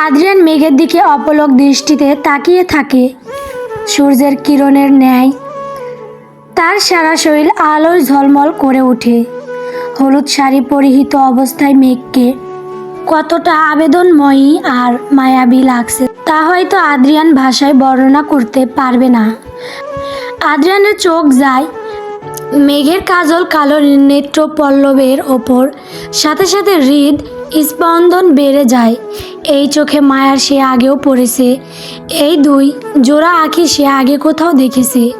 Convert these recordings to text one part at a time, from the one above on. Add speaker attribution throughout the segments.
Speaker 1: Adrian মেঘের দিকে অপলক দৃষ্টিতে তাকিয়ে থাকে। সূর্যের কিরণের ন্যায়। তার সারা শরীর আলোয় ঝলমল করে ওঠে। হলুদ শাড়ি পরিহিত অবস্থায় মেঘকে কতটা আবেদনময়ী আর মায়াবী লাগছে, তা হয়তো আদ্রিয়ান ভাষায় বর্ণনা করতে পারবে না। আদ্রিয়ানের চোখ যায় মেঘের কাজল কালো নেত্র পল্লবের ওপর। সাথে সাথে হৃদ স্পন্দন বেড়ে যায়। এই চোখে মায়ার সে আগেও পড়েছে। এই দুই জোড়া আঁখি সে আগে কোথাও দেখেছে।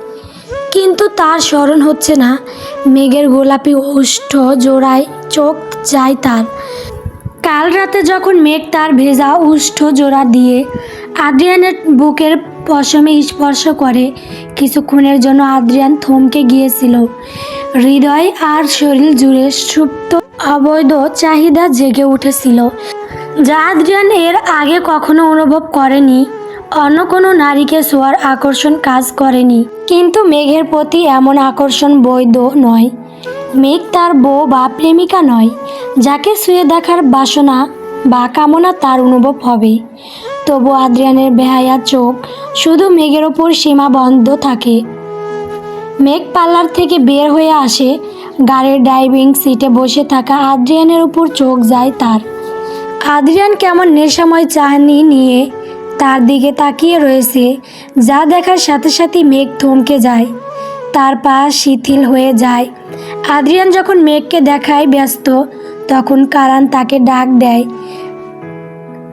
Speaker 1: কিন্তু তার স্মরণ হচ্ছে না। মেঘের গোলাপি ওষ্ঠ জোড়ায় চোখ যায় তার। কাল রাতে যখন মেঘ তার ভেজা উষ্ঠ জোড়া দিয়ে আদ্রিয়ানের বুকের পশমে স্পর্শ করে কিছুক্ষণের জন্য আদ্রিয়ান থমকে গিয়েছিল। হৃদয় আর শরীর জুড়ে সুপ্ত অবৈধ চাহিদা জেগে উঠেছিল। যা আদ্রিয়ান এর আগে কখনো অনুভব করেনি, অন্য কোনো নারীকে ছোঁয়ার আকর্ষণ কাজ করেনি। কিন্তু মেঘের প্রতি এমন আকর্ষণ বৈধ নয়। মেঘ তার বউ বা প্রেমিকা নয়, যাকে শুয়ে দেখার বাসনা বা কামনা তার অনুভব হবে। তবু আদ্রিয়ানের বেহায়া চোখ শুধু মেঘের ওপর সীমাবদ্ধ থাকে। মেঘ পার্লার থেকে বের হয়ে আসে গাড়ির ড্রাইভিং সিটে বসে থাকা আদ্রিয়ানের উপর চোখ যায় তার। আদ্রিয়ান কেমন নেশাময় চাহনি নিয়ে তার দিকে তাকিয়ে রয়েছে, যা দেখার সাথে সাথে মেঘ থমকে যায়। তার পা শিথিল হয়ে যায়। আদ্রিয়ান যখন মেঘকে দেখায় ব্যস্ত, তখন কারান তাকে ডাক দেয়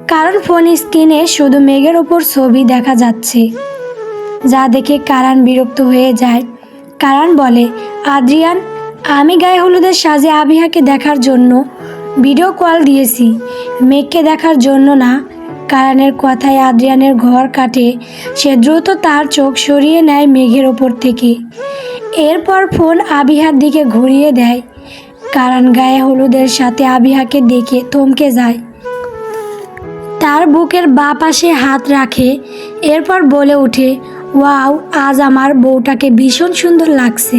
Speaker 1: কারণ ফোন স্ক্রিনে শুধু মেঘের ওপর ছবি দেখা যাচ্ছে। যা দেখে কারান বিরক্ত হয়ে যায়। কারান বলে, আদ্রিয়ান, আমি গায়ে হলুদের সাজে আবিহাকে দেখার জন্য ভিডিও কল দিয়েছি। মেঘকে দেখার জন্য না। কারানের কথায় আদ্রিয়ানের ঘর কাটে। সে দ্রুত তার চোখ সরিয়ে নেয় মেঘের ওপর থেকে। এরপর ফোন আবিহার দিকে ঘুরিয়ে দেয়। কারান গায়ে হলুদের সাথে আবিহাকে দেখে থমকে যায়। তার বুকের বা পাশে হাত রাখে, এরপর বলে ওঠে, ওয়াও, আজ আমার বউটাকে ভীষণ সুন্দর লাগছে।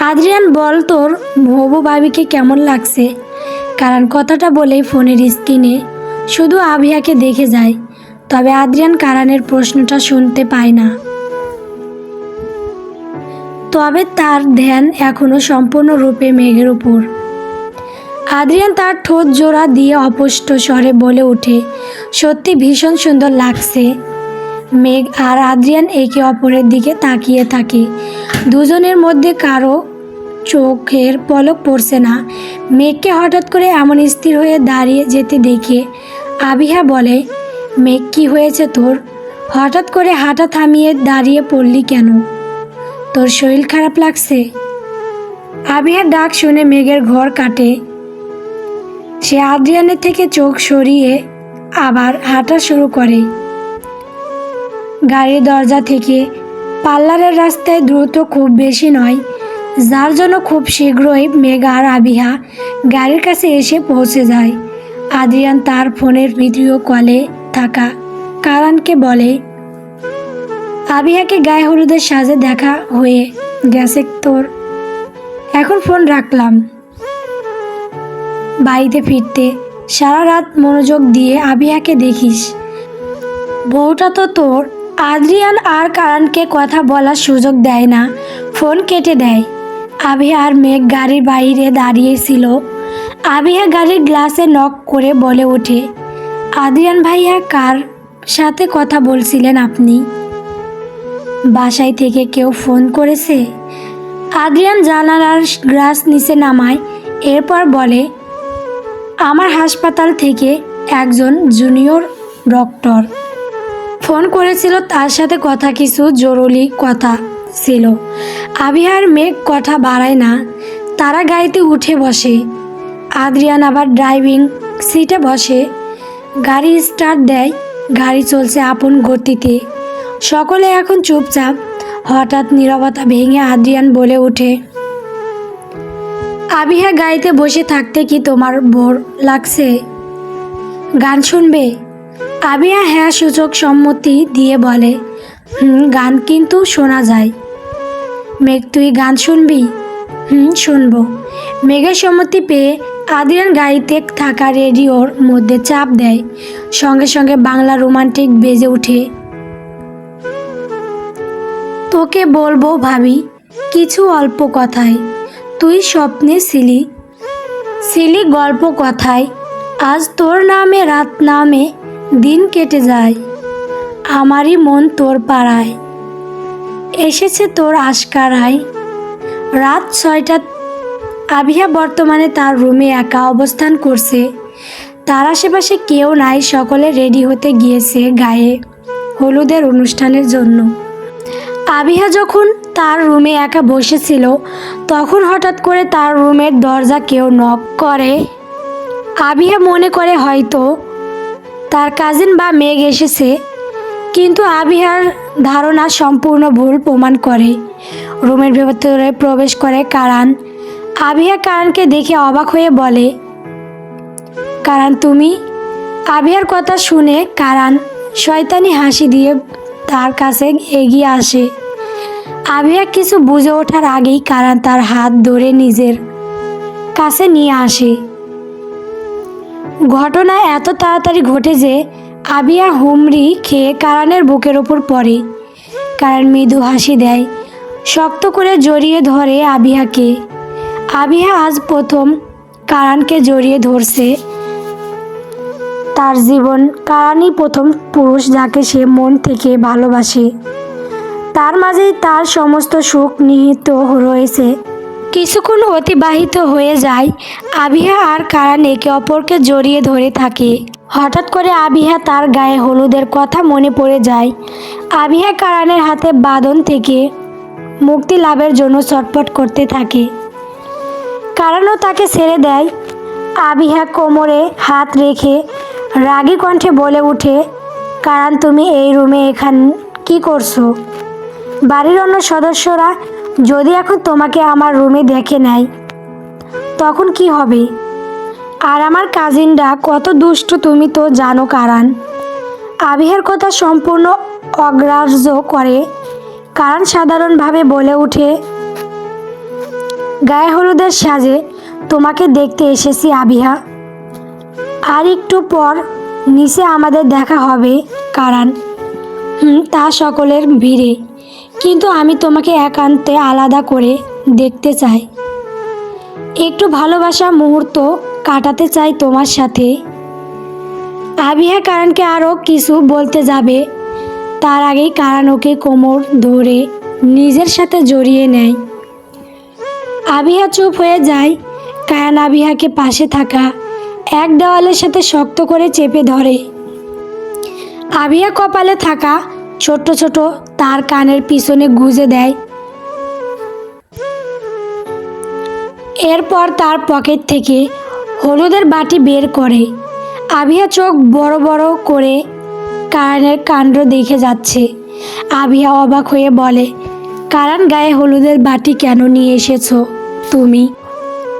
Speaker 1: আদ্রিয়ান, বল তোর হবু ভাবিকে কেমন লাগছে? কারণ কথাটা বলেই ফোনের স্ক্রিনে শুধু আভিয়াকে দেখে যায়, তবে আদ্রিয়ান কারানের প্রশ্নটা শুনতে পায় না। তবে তার ধ্যান এখনও সম্পূর্ণরূপে মেঘের উপর। আদ্রিয়ান তার ঠোঁট জোড়া দিয়ে অপুষ্ট স্বরে বলে ওঠে, সত্যি ভীষণ সুন্দর লাগছে। মেঘ আর আদ্রিয়ান একে অপরের দিকে তাকিয়ে থাকে। দুজনের মধ্যে কারও চোখের পলক পড়ছে না। মেঘকে হঠাৎ করে এমন স্থির হয়ে দাঁড়িয়ে যেতে দেখে আবিহা বলে, মেঘ, কি হয়েছে তোর? হঠাৎ করে হাঁটা থামিয়ে দাঁড়িয়ে পড়লি কেন? তোর শরীর খারাপ লাগছে? আবিহার ডাক শুনে মেঘের ঘর কাটে। সে আদ্রিয়ানের থেকে চোখ সরিয়ে আবার হাঁটা শুরু করে। গাড়ির দরজা থেকে পার্লারের রাস্তায় দ্রুত খুব বেশি নয়, যার জন্য খুব শীঘ্রই মেঘা আর আবিহা গাড়ির কাছে এসে পৌঁছে যায়। আদ্রিয়ান তার ফোনের ভিডিও কলে থাকা কারানকে বলে, আবিহাকে গায়ে হলুদের সাজে দেখা হয়ে গেছে তোর। এখন ফোন রাখলাম। বাড়িতে ফিরতে। সারা রাত মনোযোগ দিয়ে আবিয়াকে দেখিস। বউটা তো তোর। আদ্রিয়ান আর কারণকে কথা বলার সুযোগ দেয় না। ফোন কেটে দেয়। আবিয়া আর মেঘ গাড়ির বাইরে দাঁড়িয়েছিল। আবিয়া গাড়ির গ্লাসে নক করে বলে ওঠে, আদ্রিয়ান ভাইয়া, কার সাথে কথা বলছিলেন আপনি? বাসায় থেকে কেউ ফোন করেছে? আদ্রিয়ান জানালার গ্লাস নিচে নামায়, এরপর বলে আমার হাসপাতাল থেকে একজন জুনিয়র ডক্টর। ফোন করেছিল, তার সাথে কথা, কিছু জরুরি কথা ছিল। আবিহার মেঘ কথা বাড়ায় না, তারা গাড়িতে উঠে বসে। আদ্রিয়ান আবার ড্রাইভিং সিটে বসে। গাড়ি স্টার্ট দেয়, গাড়ি চলছে আপন গতিতে। সকলে এখন চুপচাপ, হঠাৎ নীরবতা ভেঙে আদ্রিয়ান বলে ওঠে আবিহা গাইতে বসে থাকতে কি তোমার বোর লাগছে? গান শুনবে? আবিহা হ্যাঁ সূচক সম্মতি দিয়ে বলে, হুম, গান কিন্তু শোনা যায়। মেঘ, তুই গান শুনবি? হুম, শুনব। মেঘের সম্মতি পেয়ে আদিয়ান গাড়িতে থাকা রেডিওর মধ্যে চাপ দেয়। সঙ্গে সঙ্গে বাংলা রোমান্টিক বেজে ওঠে। তোকে বলব ভাবি, কিছু অল্প কথায়। তুই স্বপ্নে ছিলি। ছিলি গল্প কথায়। আজ তোর নামে রাত নামে দিন কেটে যায়। আমারই মন তোর পাড়ায়। এসেছে তোর আশকারায়। রাত ছয়টা, আবিহা বর্তমানে তার রুমে একা অবস্থান করছে। তার আশেপাশে কেউ নাই, সকলে রেডি হতে গিয়েছে গায়ে হলুদের অনুষ্ঠানের জন্য। আবিহা যখন তার রুমে একা বসেছিল, তখন হঠাৎ করে তার রুমের দরজা কেউ নক করে। আবিহা মনে করে হয়তো তার কাজিন বা মেঘ এসেছে, কিন্তু আবিহার ধারণা সম্পূর্ণ ভুল প্রমাণ করে। রুমের ভেতরে প্রবেশ করে কারান। আবিহা কারানকে দেখে অবাক হয়ে বলে, কারান, তুমি? আবিহার কথা শুনে কারান শয়তানি হাসি দিয়ে তার কাছে এগিয়ে আসে। আবিয়া কিছু বুঝে ওঠার আগেই কারান তার হাত ধরে নিজের কাছে নিয়ে আসে। ঘটনা এত তাড়াতাড়ি ঘটে যে আবিয়া হুমড়ি খেয়ে কারানের বুকের ওপর পড়ে। কারণ মৃদু হাসি দেয়, শক্ত করে জড়িয়ে ধরে আবিহাকে আবিহা আজ প্রথম কারানকে জড়িয়ে ধরছে। তার জীবন, কারানই প্রথম পুরুষ যাকে সে মন থেকে ভালোবাসে। তার মাঝেই তার সমস্ত সুখ নিহিত রয়েছে। কিছুক্ষণ অতিবাহিত হয়ে যায়। আবিহা আর কারান একে অপরকে জড়িয়ে ধরে থাকে। হঠাৎ করে আবিহা তার গায়ে হলুদের কথা মনে পড়ে যায়। আবিহা কারানের হাতে বাঁধন থেকে মুক্তি লাভের জন্য ছটফট করতে থাকে। কারণও তাকে ছেড়ে দেয়। আবিহা কোমরে হাত রেখে রাগী কণ্ঠে বলে ওঠে কারণ তুমি এই রুমে এখান কি করছ? বাড়ির অন্য সদস্যরা যদি এখন তোমাকে আমার রুমে দেখে নেয়, তখন কি হবে? আর আমার কাজিনরা কত দুষ্ট তুমি তো জানো কারান। আবিহার কথা সম্পূর্ণ অগ্রাহ্য করে। কারণ সাধারণভাবে বলে ওঠে, গায়ে হলুদের সাজে তোমাকে দেখতে এসেছি আবিহা। আর একটু পর নিচে আমাদের দেখা হবে কারণ তা সকলের ভিড়ে। কিন্তু আমি তোমাকে একান্তে আলাদা করে দেখতে চাই। একটু ভালোবাসা মুহূর্ত কাটাতে চাই তোমার সাথে। আবিহা কারণকে আরও কিছু বলতে যাবে। তার আগেই কারণ ওকে কোমর ধরে নিজের সাথে জড়িয়ে নেয়। আবিহা চুপ হয়ে যায়। কায়ান আবিহাকে পাশে থাকা এক দেওয়ালের সাথে শক্ত করে চেপে ধরে। আবিয়া কপালে থাকা ছোট ছোট তার কানের পিছনে গুজে দেয়। এরপর তার পকেট থেকে হলুদের বাটি বের করে। আবিয়া চোখ বড় বড় করে কারণের কাণ্ড দেখে যাচ্ছে। আবিয়া অবাক হয়ে বলে, কারান গায়ে হলুদের বাটি কেন নিয়ে এসেছ তুমি?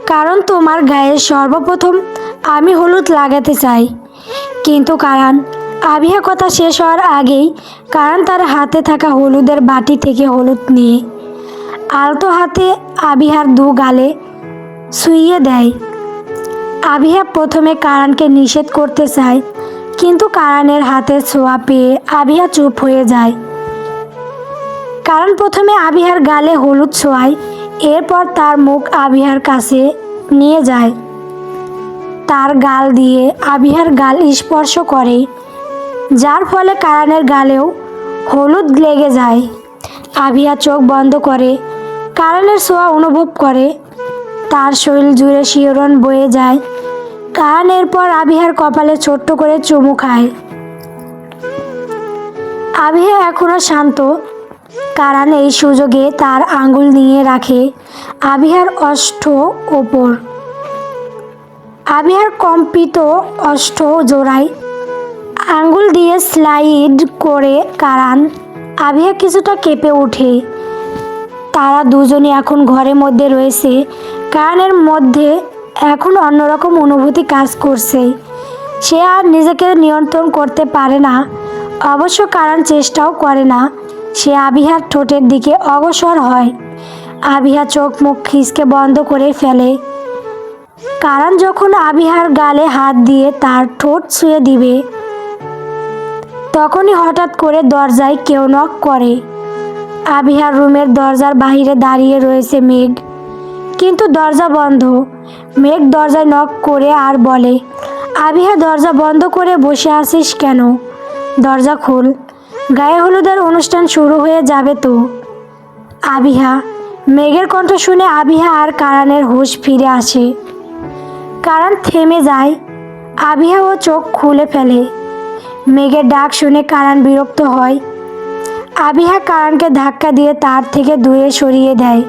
Speaker 1: কারণ তোমার গায়ে সর্বপ্রথম আমি হলুদ লাগাতে চাই। কিন্তু কারণ আবিহা কথা শেষ হওয়ার আগেই কারণ তার হাতে থাকা হলুদের বাটি থেকে হলুদ নিয়ে আলতো হাতে আবিহার দু গালে শুইয়ে দেয়। আবিহা প্রথমে কারানকে নিষেধ করতে চায়, কিন্তু কারানের হাতে ছোঁয়া পেয়ে আবিহা চুপ হয়ে যায়। কারণ প্রথমে আবিহার গালে হলুদ ছোঁয়ায়, এরপর তার মুখ আবিহার কাছে নিয়ে যায়। তার গাল দিয়ে আবিহার গাল স্পর্শ করে যার ফলে কারানের গালেও হলুদ লেগে যায়। আবিহা চোখ বন্ধ করে, কারানের ছোঁয়া অনুভব করে। তার শরীর জুড়ে শিহরণ বয়ে যায়। কারণ এরপর আবিহার কপালে ছোট্ট করে চুমু খায়। আবিহা এখনও শান্ত। কারণ এই সুযোগে তার আঙ্গুল নিয়ে রাখে আবিহার অষ্ট ওপর। আবিহার কম্পিত অষ্ট জোড়ায় আঙ্গুল দিয়ে স্লাইড করে কারান আবিহা কিছুটা কেঁপে ওঠে। তারা দুজনে এখন ঘরের মধ্যে রয়েছে। কারানের মধ্যে এখন অন্যরকম অনুভূতি কাজ করছে। সে আর নিজেকে নিয়ন্ত্রণ করতে পারে না। অবশ্য কারণ চেষ্টাও করে না। সে আবিহার ঠোঁটের দিকে অগ্রসর হয়। আবিহা চোখ মুখ খিসকে বন্ধ করে ফেলে। কারণ যখন আবিহার গালে হাত দিয়ে তার ঠোঁট ছুঁয়ে দিবে তখনই হঠাৎ করে দরজায় কেউ নক করে। আবিহার রুমের দরজার বাইরে দাঁড়িয়ে রয়েছে মেঘ। কিন্তু দরজা বন্ধ। মেঘ দরজায় নক করে আর বলে, আবিহা, দরজা বন্ধ করে বসে আছিস কেন? দরজা খোল। গায়ে হলুদের অনুষ্ঠান শুরু হয়ে যাবে তো। আবিহা, মেঘের কণ্ঠ শুনে আবিহা আর কারানের হুঁশ ফিরে আসে। কারণ থেমে যায়। আবিহা ও চোখ খুলে ফেলে। মেঘের ডাক শুনে কারান বিরক্ত হয়। আবিহা কারণকে ধাক্কা দিয়ে তার থেকে দূরে সরিয়ে দেয়।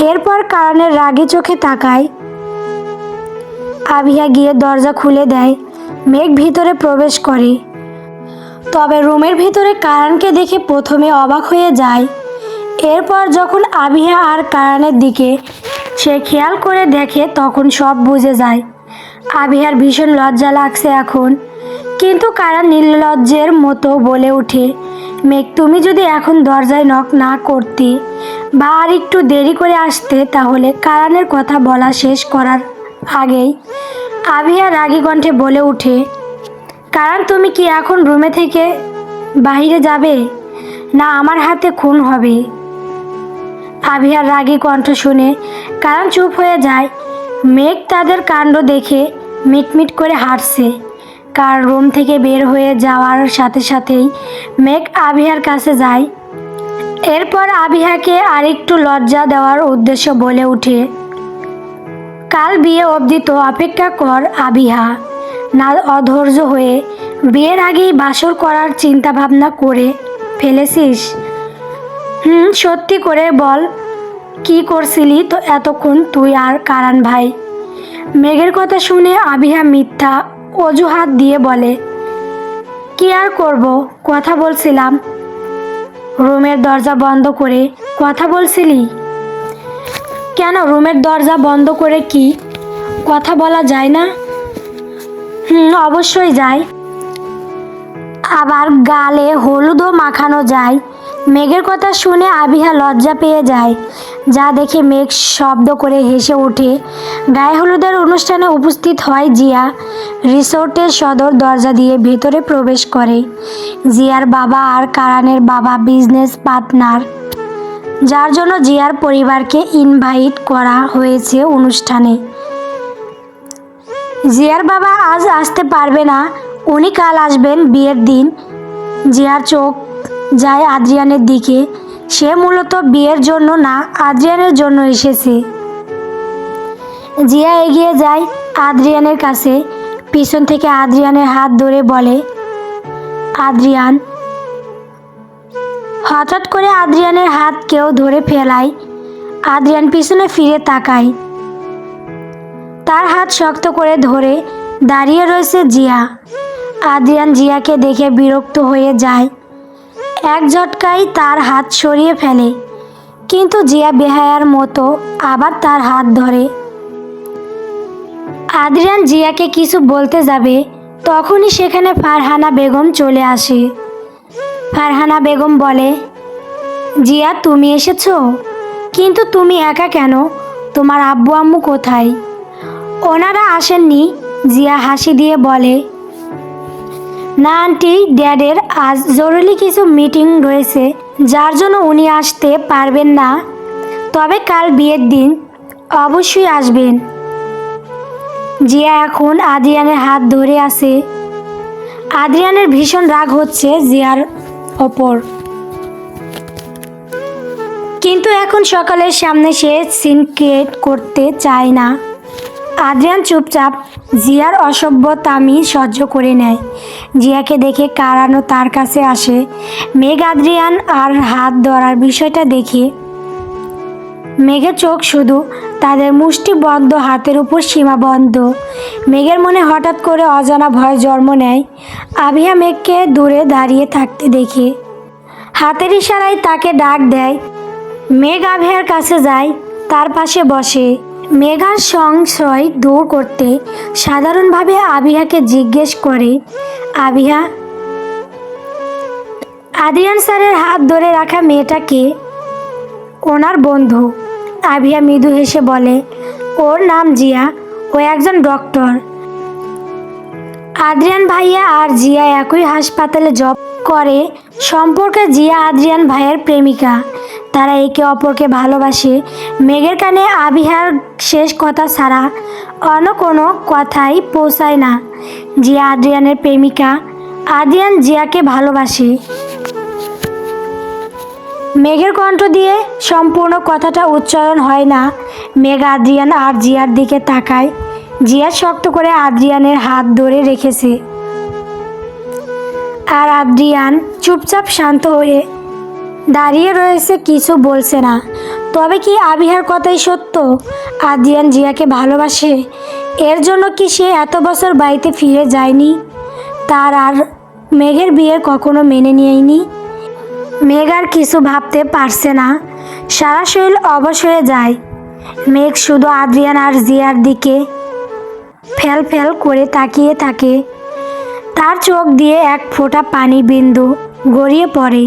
Speaker 1: এরপর কারণের রাগে চোখে তাকায়। আবিহা গিয়ে দরজা খুলে দেয়। মেঘ ভিতরে প্রবেশ করে। তবে রুমের ভিতরে কারণকে দেখে প্রথমে অবাক হয়ে যায়। এরপর যখন আবিহা আর কারণের দিকে সে খেয়াল করে দেখে, তখন সব বুঝে যায়। আবিহার ভীষণ লজ্জা লাগছে এখন। কিন্তু কারা নির্লজ্জের মতো বলে ওঠে মেঘ, তুমি যদি এখন দরজায় নক না করতে বা আর একটু দেরি করে আসতে, তাহলে কারানের কথা বলা শেষ করার আগেই আবিহা রাগী কণ্ঠে বলে ওঠে কারণ তুমি কি এখন রুমে থেকে বাইরে যাবে? না, আমার হাতে খুন হবে। আবিহার রাগী কণ্ঠ শুনে কারণ চুপ হয়ে যায়। মেঘ তাদের কাণ্ড দেখে মিটমিট করে হাঁটছে। কার রুম থেকে বের হয়ে যাওয়ার সাথে সাথেই মেঘ আবিহার কাছে যায়। এরপর আবিহাকে আরেকটু লজ্জা দেওয়ার উদ্দেশ্য বলে উঠে কাল বিয়ে অবধি তো অপেক্ষা কর আবিহা। না অধৈর্য হয়ে বিয়ের আগেই বাসর করার চিন্তা ভাবনা করে ফেলেছিস? হুম, সত্যি করে বল, কি করছিলি তো এতক্ষণ তুই আর কারান ভাই? মেঘের কথা শুনে আবিহা মিথ্যা অজুহাত দিয়ে বলে, কি আর করব? কথা বলছিলাম। রুমের দরজা বন্ধ করে কথা বলছিলি? কেন রুমের দরজা বন্ধ করে কি? কথা বলা যায় না? হুম, অবশ্যই যায়। আবার গালে হলুদও মাখানো যায়। মেঘের কথা শুনে আবিহা লজ্জা পেয়ে যায়। যা দেখে মেঘ শব্দ করে হেসে ওঠে। গায়ে হলুদের অনুষ্ঠানে উপস্থিত হয় জিয়া। রিসোর্টের সদর দরজা দিয়ে ভেতরে প্রবেশ করে। জিয়ার বাবা আর কারানের বাবা বিজনেস পার্টনার। যার জন্য জিয়ার পরিবারকে ইনভাইট করা হয়েছে অনুষ্ঠানে। জিয়ার বাবা আজ আসতে পারবে না। উনি কাল আসবেন বিয়ের দিন। জিয়ার চোখ যায় আদ্রিয়ানের দিকে। সে মূলত বিয়ের জন্য না, আদ্রিয়ানের জন্য এসেছে। জিয়া এগিয়ে যায় আদ্রিয়ানের কাছে। পিছন থেকে আদ্রিয়ানের হাত ধরে বলে, আদ্রিয়ান। হঠাৎ করে আদ্রিয়ানের হাত কেউ ধরে ফেলায়। আদ্রিয়ান পিছনে ফিরে তাকায়। তার হাত শক্ত করে ধরে দাঁড়িয়ে রয়েছে জিয়া। আদ্রিয়ান জিয়াকে দেখে বিরক্ত হয়ে যায়। এক ঝটকায় তার হাত সরিয়ে ফেলে। কিন্তু জিয়া বেহায়ার মতো আবার তার হাত ধরে। আদ্রিয়ান জিয়াকে কিছু বলতে যাবে, তখনই সেখানে ফারহানা বেগম চলে আসে। ফারহানা বেগম বলে, জিয়া, তুমি এসেছ? কিন্তু তুমি একা কেন? তোমার আব্বু আম্মু কোথায়? ওনারা আসেননি, জিয়া হাসি দিয়ে বলে না, আন্টি, ড্যাডের আজ জরুরি কিছু মিটিং রয়েছে, যার জন্য উনি আসতে পারবেন না। তবে কাল বিয়ের দিন অবশ্যই আসবেন। জিয়া এখন আদ্রিয়ানের হাত ধরে আছে। আদ্রিয়ানের ভীষণ রাগ হচ্ছে জিয়ার ওপর। কিন্তু এখন সকালের সামনে সে সিন ক্রিয়েট করতে চায় না। আদ্রিয়ান চুপচাপ জিয়ার অসভ্যতামি সহ্য করে নেয়। জিয়াকে দেখে কারানো তার কাছে আসে। মেঘ, আদ্রিয়ান আর হাত ধরার বিষয়টা দেখে। মেঘের চোখ শুধু তাদের মুষ্টিবদ্ধ হাতের উপর সীমাবদ্ধ মেঘের মনে হঠাৎ করে অজানা ভয় জন্ম নেয়। আবিহা মেঘকে দূরে দাঁড়িয়ে থাকতে দেখে। হাতের ইশারায় তাকে ডাক দেয়। মেঘ আবিহার কাছে যায়, তার পাশে বসে। মেঘার সংশয় দূর করতে সাধারণভাবে আবিহাকে জিজ্ঞেস করে আবিহা আদিয়ান স্যারের হাত ধরে রাখা মেয়েটাকে ওনার বন্ধু। আবিয়া মৃদু হেসে বলে, ওর নাম জিয়া, ও একজন ডক্টর। আদ্রিয়ান ভাইয়া আর জিয়া একই হাসপাতালে জব করে। সম্পর্কে জিয়া আদ্রিয়ান ভাইয়ের প্রেমিকা। তারা একে অপরকে ভালোবাসে। মেঘের কানে আবিহার শেষ কথা ছাড়া অন্য কোনো কথাই পৌঁছায় না। জিয়া আদ্রিয়ানের প্রেমিকা। আদ্রিয়ান জিয়াকে ভালোবাসে। মেঘের কণ্ঠ দিয়ে সম্পূর্ণ কথাটা উচ্চারণ হয় না। মেঘ আদ্রিয়ান আর জিয়ার দিকে তাকায়। জিয়া শক্ত করে আদ্রিয়ানের হাত ধরে রেখেছে। আর আদ্রিয়ান চুপচাপ শান্ত হয়ে দাঁড়িয়ে রয়েছে কিছু বলছে না। তবে কি আবিহার কথাই সত্য? আদ্রিয়ান জিয়াকে ভালোবাসে। এর জন্য কি সে এত বছর বাড়িতে ফিরে যায়নি? তার আর মেঘের বিয়ে কখনো মেনে নিয়েনি? মেঘ আর কিছু ভাবতে পারছে না। সারা শরীর অবশ হয়ে যায়। মেঘ শুধু আদ্রিয়ান আর জিয়ার দিকে ফেল ফেল করে তাকিয়ে থাকে। তার চোখ দিয়ে এক ফোঁটা পানি বিন্দু গড়িয়ে পড়ে।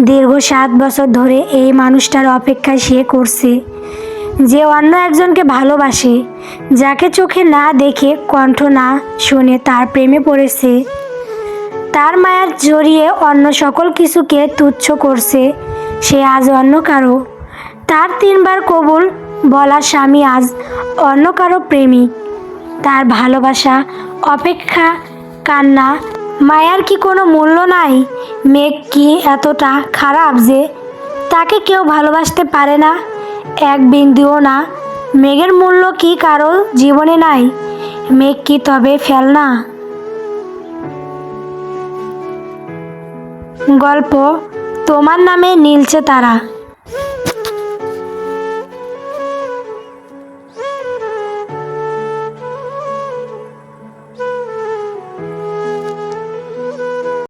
Speaker 1: দীর্ঘ সাত বছর ধরে এই মানুষটার অপেক্ষায় সে করছে। যে অন্য একজনকে ভালোবাসে, যাকে চোখে না দেখে কণ্ঠ না শুনে তার প্রেমে পড়েছে। তার মায়ার জড়িয়ে অন্য সকল কিছুকে তুচ্ছ করছে, সে আজ অন্য কারও। তার তিনবার কবুল বলা স্বামী আজ অন্য কারও প্রেমিক। তার ভালোবাসা, অপেক্ষা, কান্না, মায়ার কি কোনো মূল্য নাই? মেঘ কি এতটা খারাপ যে তাকে কেউ ভালোবাসতে পারে না? এক বিন্দুও না। মেঘের মূল্য কি কারও জীবনে নাই? মেঘ কি তবে ফেলনা গল্প, তোমার নামে নীলছে তারা।